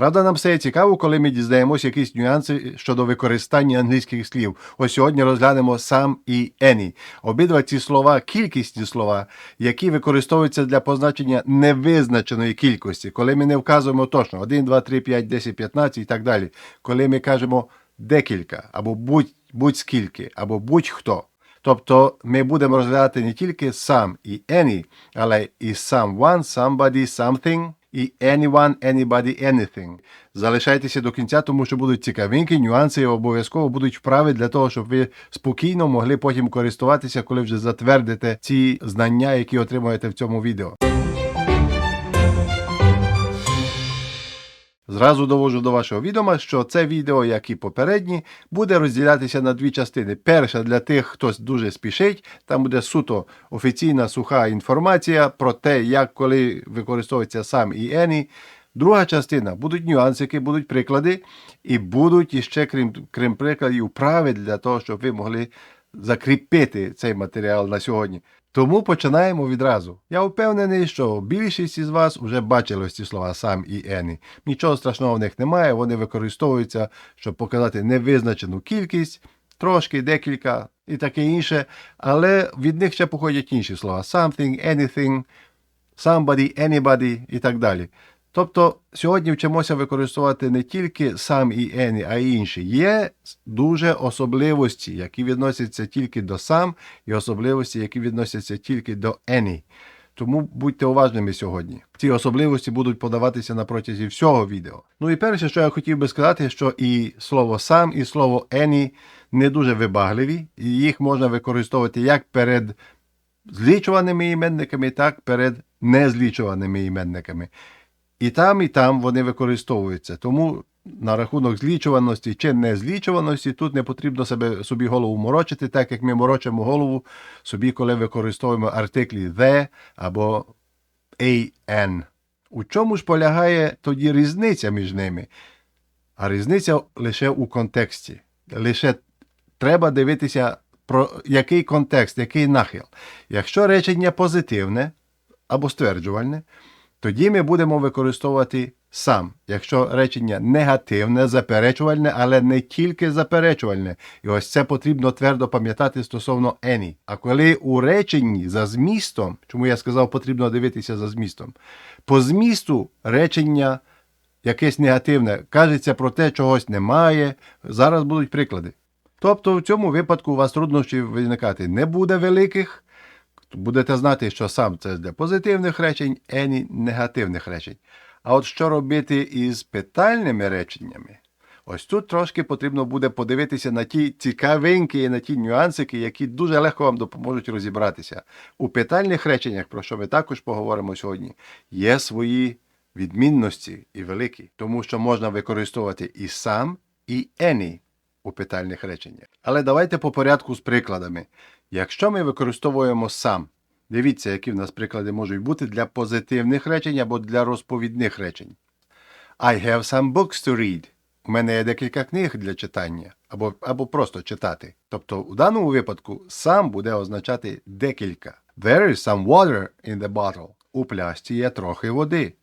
Правда, нам стає цікаво, коли ми дізнаємося якісь нюанси щодо використання англійських слів. Ось сьогодні розглянемо сам і any. Обидва ці слова кількісні слова, які використовуються для позначення невизначеної кількості, коли ми не вказуємо точно 1, 2, 3, 5, 10, 15 і так далі. Коли ми кажемо декілька, або будь, будь-скільки, або будь-хто. Тобто ми будемо розглядати не тільки сам і any, але і someone, somebody, something, і anyone, anybody, anything. Залишайтеся до кінця, тому що будуть цікавинки, нюанси і обов'язково будуть вправи для того, щоб ви спокійно могли потім користуватися, коли вже затвердите ці знання, які отримуєте в цьому відео. Зразу довожу до вашого відома, що це відео, як і попередні, буде розділятися на дві частини. Перша для тих, хто дуже спішить, там буде суто офіційна суха інформація про те, як коли використовується сам і any. Друга частина будуть нюансики, будуть приклади, і будуть іще, крім, крім прикладів, вправи для того, щоб ви могли закріпити цей матеріал на сьогодні. Тому починаємо відразу. Я впевнений, що більшість із вас вже бачили ці слова сам і any. Нічого страшного в них немає, вони використовуються, щоб показати невизначену кількість, трошки, декілька і таке інше. Але від них ще походять інші слова: something, anything, somebody, anybody і так далі. Тобто сьогодні вчимося використовувати не тільки сам і any, а й інші. Є дуже особливості, які відносяться тільки до сам, і особливості, які відносяться тільки до any. Тому будьте уважними сьогодні. Ці особливості будуть подаватися на протязі всього відео. Ну і перше, що я хотів би сказати, що і слово сам, і слово any не дуже вибагливі, і їх можна використовувати як перед злічуваними іменниками, так перед незлічуваними іменниками. І там, і там вони використовуються. Тому на рахунок злічуваності чи незлічуваності тут не потрібно себе собі голову морочити, так як ми морочимо голову собі, коли використовуємо артиклі the або an. У чому ж полягає тоді різниця між ними? А різниця лише у контексті. Лише треба дивитися, про який контекст, який нахил. Якщо речення позитивне або стверджувальне, тоді ми будемо використовувати сам, якщо речення негативне, заперечувальне, але не тільки заперечувальне. І ось це потрібно твердо пам'ятати стосовно any. А коли у реченні за змістом, чому я сказав, потрібно дивитися за змістом, по змісту речення якесь негативне, кажеться про те, чогось немає. Зараз будуть приклади. Тобто в цьому випадку у вас труднощів виникати не буде великих. Будете знати, що сам це для позитивних речень, any негативних речень. А от що робити із питальними реченнями? Ось тут трошки потрібно буде подивитися на ті цікавинки і на ті нюансики, які дуже легко вам допоможуть розібратися. У питальних реченнях, про що ми також поговоримо сьогодні, є свої відмінності і великі, тому що можна використовувати і сам, і any у питальних реченнях. Але давайте по порядку з прикладами. Якщо ми використовуємо сам, дивіться, які в нас приклади можуть бути для позитивних речень або для розповідних речень. I have some books to read. У мене є декілька книг для читання, або, або просто читати. Тобто, у даному випадку сам буде означати декілька. There is some water in the bottle. У пляшці є трохи води.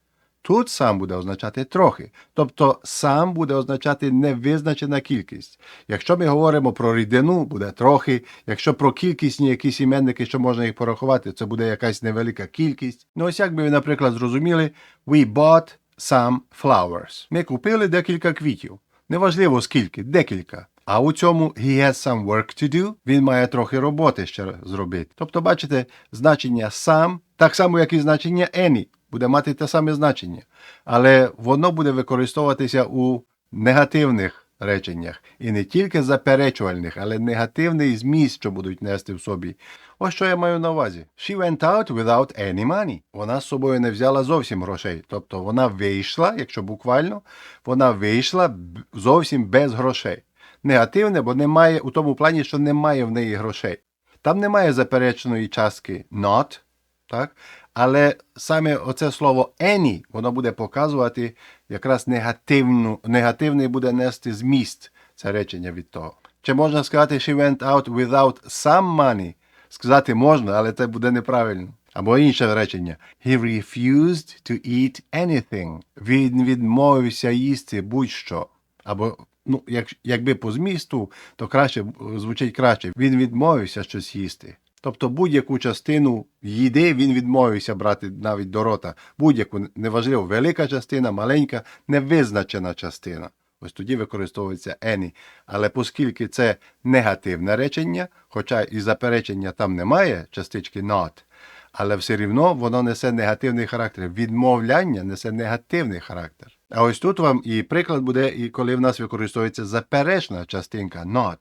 Тут сам буде означати трохи, тобто сам буде означати невизначена кількість. Якщо ми говоримо про рідину, буде трохи. Якщо про кількісні якісь іменники, що можна їх порахувати, це буде якась невелика кількість. Ну ось як би ви, наприклад, зрозуміли, we bought some flowers. Ми купили декілька квітів. Неважливо скільки, декілька. А у цьому he has some work to do, він має трохи роботи ще зробити. Тобто, бачите, значення сам, так само, як і значення any, буде мати те саме значення. Але воно буде використовуватися у негативних реченнях. І не тільки заперечувальних, але негативний зміст, що будуть нести в собі. Ось що я маю на увазі. She went out without any money. Вона з собою не взяла зовсім грошей. Тобто вона вийшла, якщо буквально, вона вийшла зовсім без грошей. Негативне, бо немає у тому плані, що немає в неї грошей. Там немає запереченої частки not, так? Але саме оце слово any, воно буде показувати якраз негативну, негативний буде нести зміст це речення від того. Чи можна сказати, she went out without some money? Сказати можна, але це буде неправильно. Або інше речення. He refused to eat anything. Він відмовився їсти будь-що. Або, ну, як, якби по змісту, то краще звучить краще. Він відмовився щось їсти. Тобто будь-яку частину їди він відмовився брати навіть до рота. Будь-яку, неважливо, велика частина, маленька, невизначена частина. Ось тоді використовується any. Але оскільки це негативне речення, хоча і заперечення там немає, частички not, але все рівно воно несе негативний характер. Відмовляння несе негативний характер. А ось тут вам і приклад буде, і коли в нас використовується заперечна частинка not.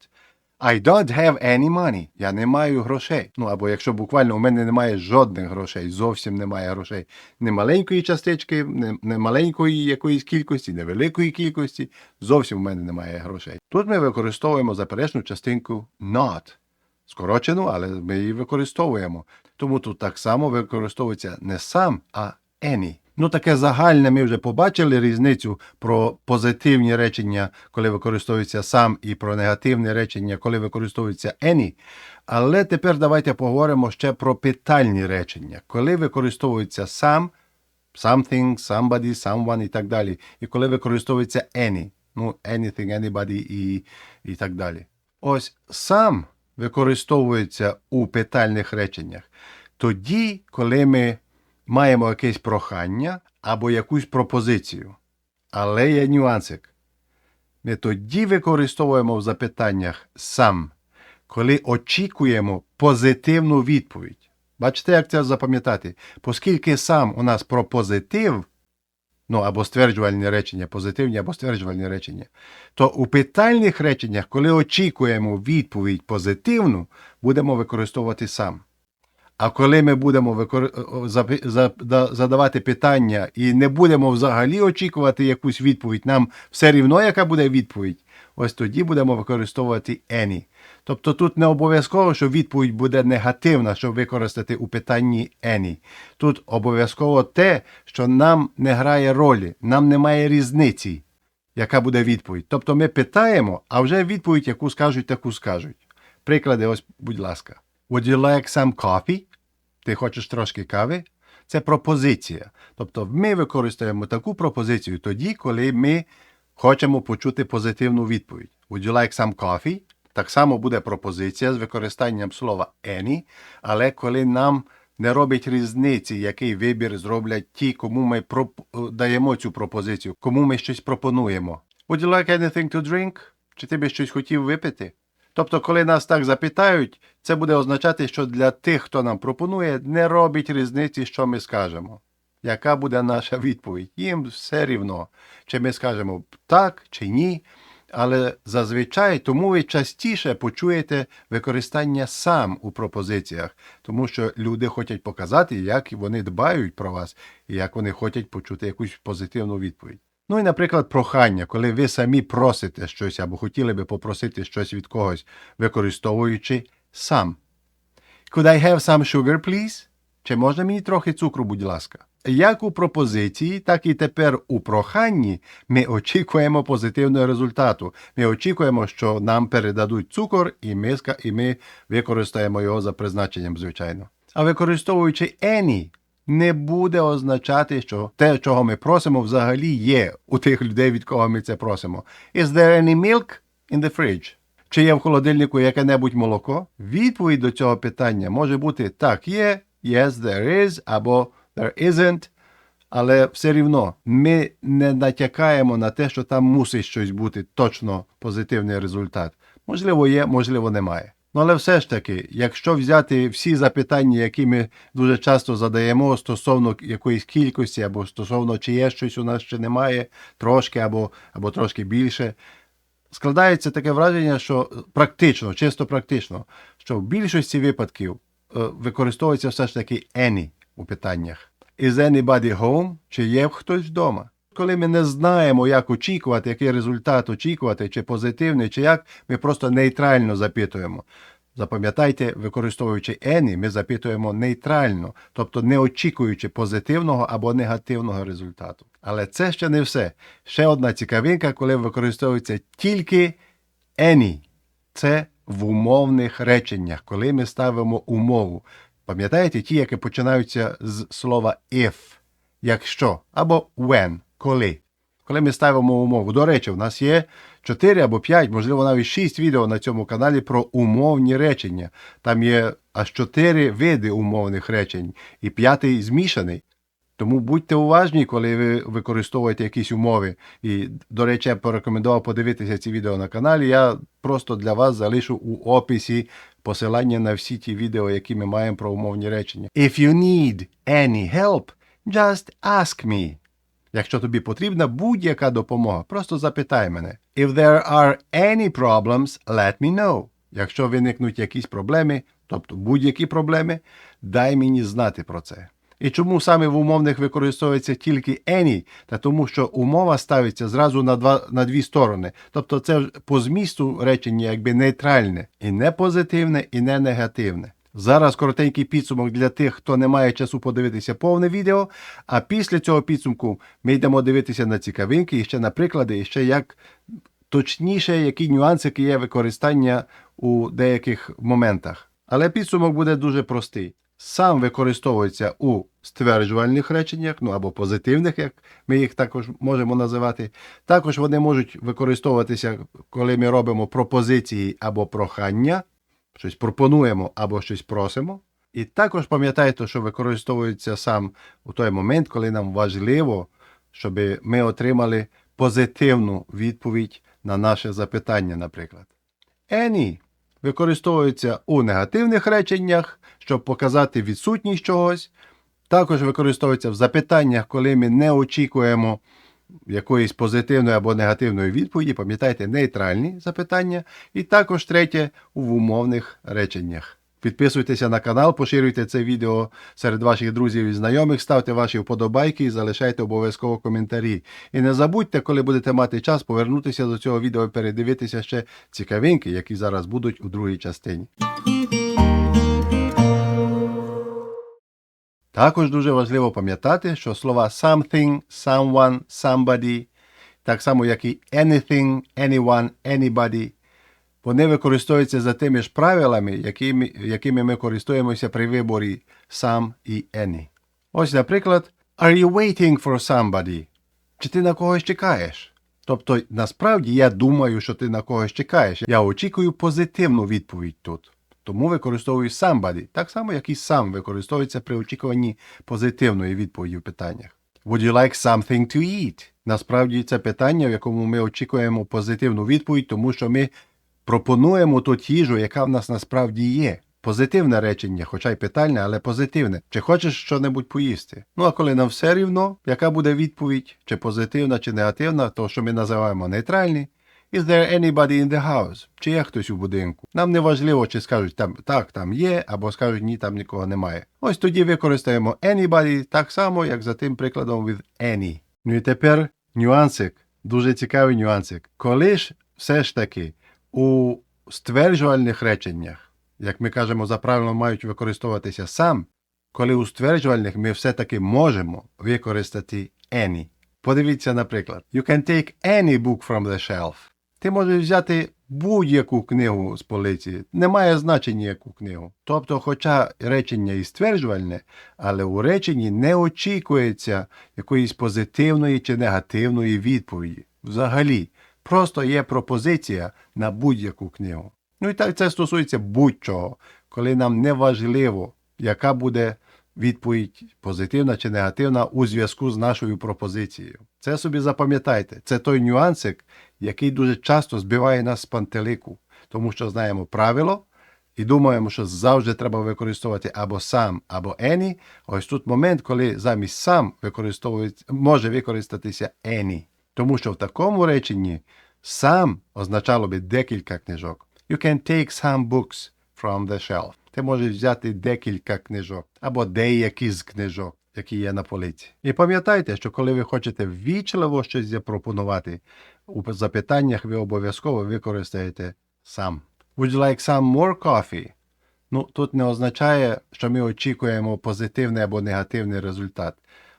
I don't have any money. Я не маю грошей. Ну або якщо буквально у мене немає жодних грошей, зовсім немає грошей. Не маленької частички, не, не маленької якоїсь кількості, не великої кількості. Зовсім у мене немає грошей. Тут ми використовуємо заперечну частинку not. Скорочену, але ми її використовуємо. Тому тут так само використовується не сам, а any. Ну, таке загальне ми вже побачили різницю про позитивні речення, коли використовується сам, і про негативні речення, коли використовується any. Але тепер давайте поговоримо ще про питальні речення, коли використовується сам, something, somebody, someone і так далі. І коли використовується any, ну, anything, anybody і, і так далі. Ось сам використовується у питальних реченнях. Тоді, коли ми маємо якесь прохання або якусь пропозицію. Але є нюансик. Ми тоді використовуємо в запитаннях сам, коли очікуємо позитивну відповідь. Бачите, як це запам'ятати? Оскільки сам у нас про позитив, ну або стверджувальні речення, позитивні або стверджувальні речення, то у питальних реченнях, коли очікуємо відповідь позитивну, будемо використовувати сам. А коли ми будемо викор... задавати питання і не будемо взагалі очікувати якусь відповідь, нам все рівно, яка буде відповідь, ось тоді будемо використовувати any. Тобто тут не обов'язково, що відповідь буде негативна, щоб використати у питанні any. Тут обов'язково те, що нам не грає ролі, нам немає різниці, яка буде відповідь. Тобто ми питаємо, а вже відповідь, яку скажуть, таку скажуть. Приклади, ось, будь ласка. Would you like some coffee? Ти хочеш трошки кави? Це пропозиція. Тобто ми використовуємо таку пропозицію тоді, коли ми хочемо почути позитивну відповідь. Would you like some coffee? Так само буде пропозиція з використанням слова any, але коли нам не робить різниці, який вибір зроблять ті, кому ми проп- даємо цю пропозицію, кому ми щось пропонуємо. Would you like anything to drink? Чи ти би щось хотів випити? Тобто, коли нас так запитають, це буде означати, що для тих, хто нам пропонує, не робить різниці, що ми скажемо. Яка буде наша відповідь? Їм все рівно, чи ми скажемо так чи ні. Але зазвичай тому ви частіше почуєте використання сам у пропозиціях, тому що люди хочуть показати, як вони дбають про вас і як вони хочуть почути якусь позитивну відповідь. Ну і, наприклад, прохання, коли ви самі просите щось або хотіли би попросити щось від когось, використовуючи сам. Could I have some sugar, please? Чи можна мені трохи цукру, будь ласка? Як у пропозиції, так і тепер у проханні ми очікуємо позитивного результату. Ми очікуємо, що нам передадуть цукор, і ми, і ми використаємо його за призначенням, звичайно. А використовуючи any, не буде означати, що те, чого ми просимо, взагалі є у тих людей, від кого ми це просимо. Is there any milk in the fridge? Чи є в холодильнику яке-небудь молоко? Відповідь до цього питання може бути так, є, yes, there is, або there isn't. Але все рівно ми не натякаємо на те, що там мусить щось бути точно позитивний результат. Можливо, є, можливо, немає. Ну, але все ж таки, якщо взяти всі запитання, які ми дуже часто задаємо стосовно якоїсь кількості, або стосовно чи є щось у нас чи немає, трошки або, або трошки більше, складається таке враження, що практично, чисто практично, що в більшості випадків е, використовується все ж таки any у питаннях. Is anybody home? Чи є хтось вдома? Коли ми не знаємо, як очікувати, який результат очікувати, чи позитивний, чи як, ми просто нейтрально запитуємо. Запам'ятайте, використовуючи any, ми запитуємо нейтрально, тобто не очікуючи позитивного або негативного результату. Але це ще не все. Ще одна цікавинка, коли використовується тільки any. Це в умовних реченнях, коли ми ставимо умову. Пам'ятаєте, ті, які починаються з слова if, якщо, або when, коли. Коли ми ставимо умову. До речі, у нас є 4 або 5, можливо, навіть 6 відео на цьому каналі про умовні речення. Там є аж 4 види умовних речень, і п'ятий змішаний. Тому будьте уважні, коли ви використовуєте якісь умови. І, до речі, я порекомендував подивитися ці відео на каналі. Я просто для вас залишу у описі посилання на всі ті відео, які ми маємо про умовні речення. If you need any help, just ask me. Якщо тобі потрібна будь-яка допомога, просто запитай мене. If there are any problems, let me know. Якщо виникнуть якісь проблеми, тобто будь-які проблеми, дай мені знати про це. І чому саме в умовних використовується тільки any? Та тому, що умова ставиться зразу на два на дві сторони. Тобто це по змісту речення якби нейтральне, і не позитивне, і не негативне. Зараз коротенький підсумок для тих, хто не має часу подивитися повне відео. А після цього підсумку ми йдемо дивитися на цікавинки і ще на приклади, і ще як точніше, які нюансики є використання у деяких моментах. Але підсумок буде дуже простий. Сам використовується у стверджувальних реченнях, ну або позитивних, як ми їх також можемо називати. Також вони можуть використовуватися, коли ми робимо пропозиції або прохання, щось пропонуємо або щось просимо. І також пам'ятайте, що використовується сам у той момент, коли нам важливо, щоб ми отримали позитивну відповідь на наше запитання, наприклад. Any використовується у негативних реченнях, щоб показати відсутність чогось. Також використовується в запитаннях, коли ми не очікуємо якоїсь позитивної або негативної відповіді. Пам'ятайте, нейтральні запитання. І також третє в умовних реченнях. Підписуйтеся на канал, поширюйте це відео серед ваших друзів і знайомих, ставте ваші вподобайки і залишайте обов'язково коментарі. І не забудьте, коли будете мати час, повернутися до цього відео і передивитися ще цікавинки, які зараз будуть у другій частині. Також дуже важливо пам'ятати, що слова something, someone, somebody, так само як і anything, anyone, anybody, вони використовуються за тими ж правилами, якими, якими ми користуємося при виборі some і any. Ось, наприклад, Are you waiting for somebody? Чи ти на когось чекаєш? Тобто, насправді я думаю, що ти на когось чекаєш. Я очікую позитивну відповідь тут. Тому використовую somebody, так само, як і сам використовується при очікуванні позитивної відповіді в питаннях. Would you like something to eat? Насправді це питання, в якому ми очікуємо позитивну відповідь, тому що ми пропонуємо тут їжу, яка в нас насправді є. Позитивне речення, хоча й питальне, але позитивне. Чи хочеш що-небудь поїсти? Ну а коли нам все рівно, яка буде відповідь, чи позитивна, чи негативна, то що ми називаємо нейтральні. Is there anybody in the house? Чи є хтось у будинку? Нам не важливо, чи скажуть там так, там є, або скажуть ні, там нікого немає. Ось тоді використаємо anybody так само, як за тим прикладом with any. Ну і тепер нюансик, дуже цікавий нюансик. Коли ж все ж таки у стверджувальних реченнях, як ми кажемо, за правилом мають використовуватися сам, коли у стверджувальних ми все-таки можемо використати any. Подивіться, наприклад, You can take any book from the shelf. Ти можеш взяти будь-яку книгу з полиці, немає значення яку книгу. Тобто, хоча речення і стверджувальне, але у реченні не очікується якоїсь позитивної чи негативної відповіді. Взагалі, просто є пропозиція на будь-яку книгу. Ну і так це стосується будь-чого, коли нам не важливо, яка буде відповідь позитивна чи негативна у зв'язку з нашою пропозицією. Це собі запам'ятайте, це той нюансик, який дуже часто збиває нас з пантелику, тому що знаємо правило і думаємо, що завжди треба використовувати або сам, або any. Ось тут момент, коли замість сам може використатися any. Тому що в такому реченні сам означало би декілька книжок. You can take some books from the shelf. Ти можеш взяти декілька книжок або деякі з книжок, які є на полиці. І пам'ятайте, що коли ви хочете ввічливо щось запропонувати, у запитаннях ви обов'язково використаєте сам. Would you like some more coffee? Ну, тут не означає, що ми очікуємо позитивний або негативний результат.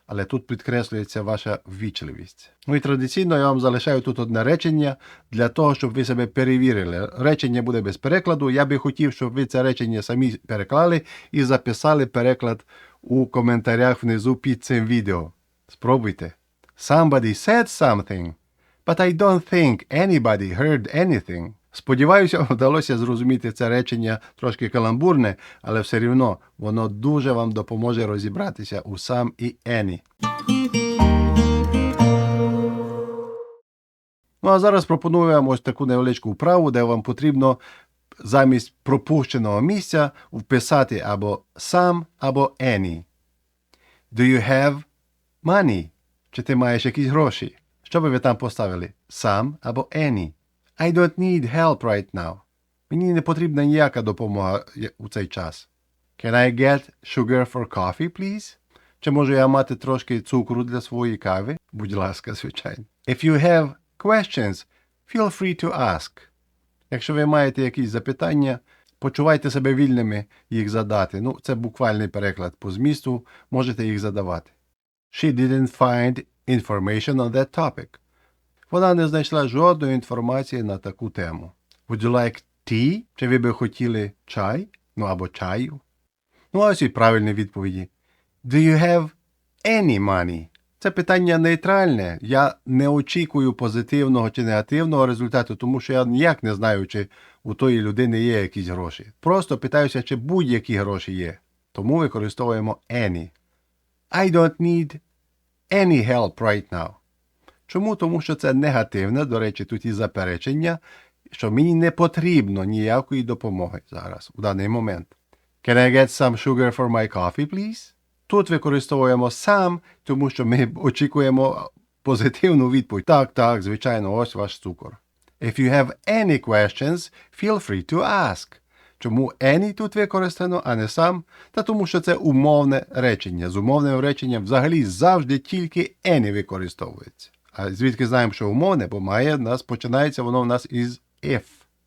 Але тут підкреслюється ваша ввічливість. Ну і традиційно я вам залишаю тут одне речення для того, щоб ви себе перевірили. Речення буде без перекладу. Я би хотів, щоб ви це речення самі переклали і записали переклад у коментарях внизу під цим відео. Спробуйте. Somebody said something, but I don't think anybody heard anything. Сподіваюся, вдалося зрозуміти це речення трошки каламбурне, але все рівно воно дуже вам допоможе розібратися у сам і Ені. Ну а зараз пропоную вам ось таку невеличку вправу, де вам потрібно замість пропущеного місця вписати або сам, або any. Do you have money? Чи ти маєш якісь гроші? Що би ви там поставили? Сам або any? I don't need help right now. Мені не потрібна ніяка допомога у цей час. Can I get sugar for coffee, please? Чи можу я мати трошки цукру для своєї кави? Будь ласка, звичайно. If you have questions, feel free to ask. Якщо ви маєте якісь запитання, почувайте себе вільними їх задати. Ну, це буквальний переклад по змісту, можете їх задавати. She didn't find information on that topic. Вона не знайшла жодної інформації на таку тему. Would you like tea? Чи ви би хотіли чай? Ну або чаю? Ну, ось і правильні відповіді. Do you have any money? Це питання нейтральне. Я не очікую позитивного чи негативного результату, тому що я ніяк не знаю, чи у тої людини є якісь гроші. Просто питаюся, чи будь-які гроші є. Тому використовуємо any. I don't need any help right now. Чому? Тому що це негативне, до речі, тут і заперечення, що мені не потрібно ніякої допомоги зараз, у даний момент. Can I get some sugar for my coffee, please? Тут використовуємо сам, тому що ми очікуємо позитивну відповідь. Так, так, звичайно, ось ваш цукор. If you have any questions, feel free to ask. Чому any тут використано, а не сам? Та тому що це умовне речення. З умовним реченням взагалі завжди тільки any використовується. А звідки знаємо, що умовне, бо має в нас починається воно в нас із if,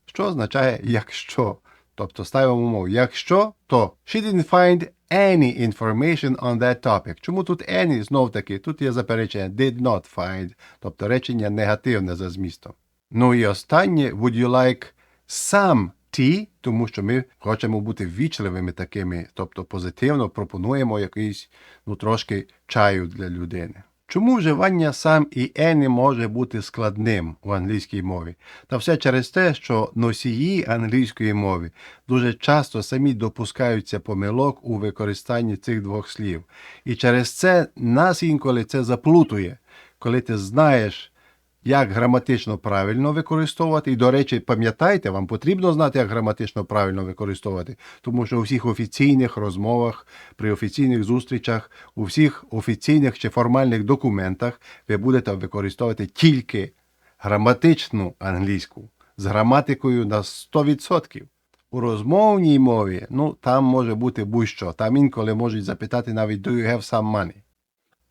що означає якщо. Тобто ставимо умову. Якщо, то she didn't find any information on that topic. Чому тут any знов таки? Тут є заперечення did not find, тобто речення негативне за змістом. Ну і останнє, would you like some tea? Тому що ми хочемо бути ввічливими такими, тобто позитивно пропонуємо якийсь, ну трошки чаю для людини. Чому вживання сам і any може бути складним у англійській мові? Та все через те, що носії англійської мови дуже часто самі допускаються помилок у використанні цих двох слів. І через це нас інколи це заплутує, коли ти знаєш, як граматично правильно використовувати. І, до речі, пам'ятайте, вам потрібно знати, як граматично правильно використовувати, тому що у всіх офіційних розмовах, при офіційних зустрічах, у всіх офіційних чи формальних документах ви будете використовувати тільки граматичну англійську з граматикою на 100%. У розмовній мові, ну там може бути будь-що. Там інколи можуть запитати навіть do you have some money?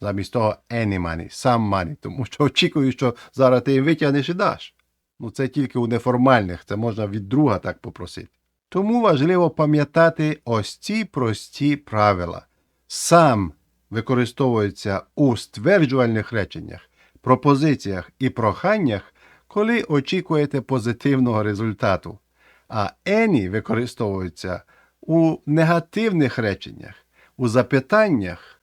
Замість того any money, some money, тому що очікую, що зараз ти їм витягнеш і даш. Ну це тільки у неформальних, це можна від друга так попросити. Тому важливо пам'ятати ось ці прості правила. Сам використовується у стверджувальних реченнях, пропозиціях і проханнях, коли очікуєте позитивного результату. А any використовується у негативних реченнях, у запитаннях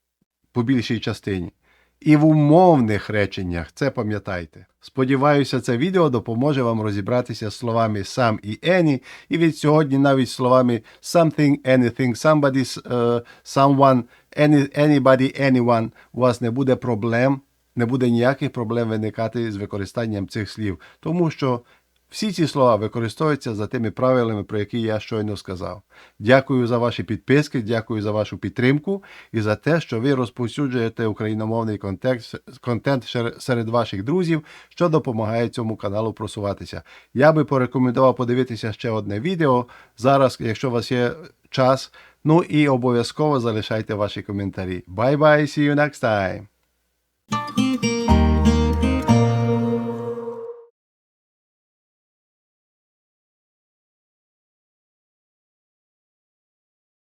по більшій частині. І в умовних реченнях, це пам'ятайте. Сподіваюся, це відео допоможе вам розібратися з словами сам і any, і від сьогодні навіть словами something, anything, somebody, е, someone, any, anybody, anyone у вас не буде проблем, не буде ніяких проблем виникати з використанням цих слів, тому що всі ці слова використовуються за тими правилами, про які я щойно сказав. Дякую за ваші підписки, дякую за вашу підтримку і за те, що ви розповсюджуєте україномовний контент серед ваших друзів, що допомагає цьому каналу просуватися. Я би порекомендував подивитися ще одне відео зараз, якщо у вас є час. Ну і обов'язково залишайте ваші коментарі. Bye bye, see you next time!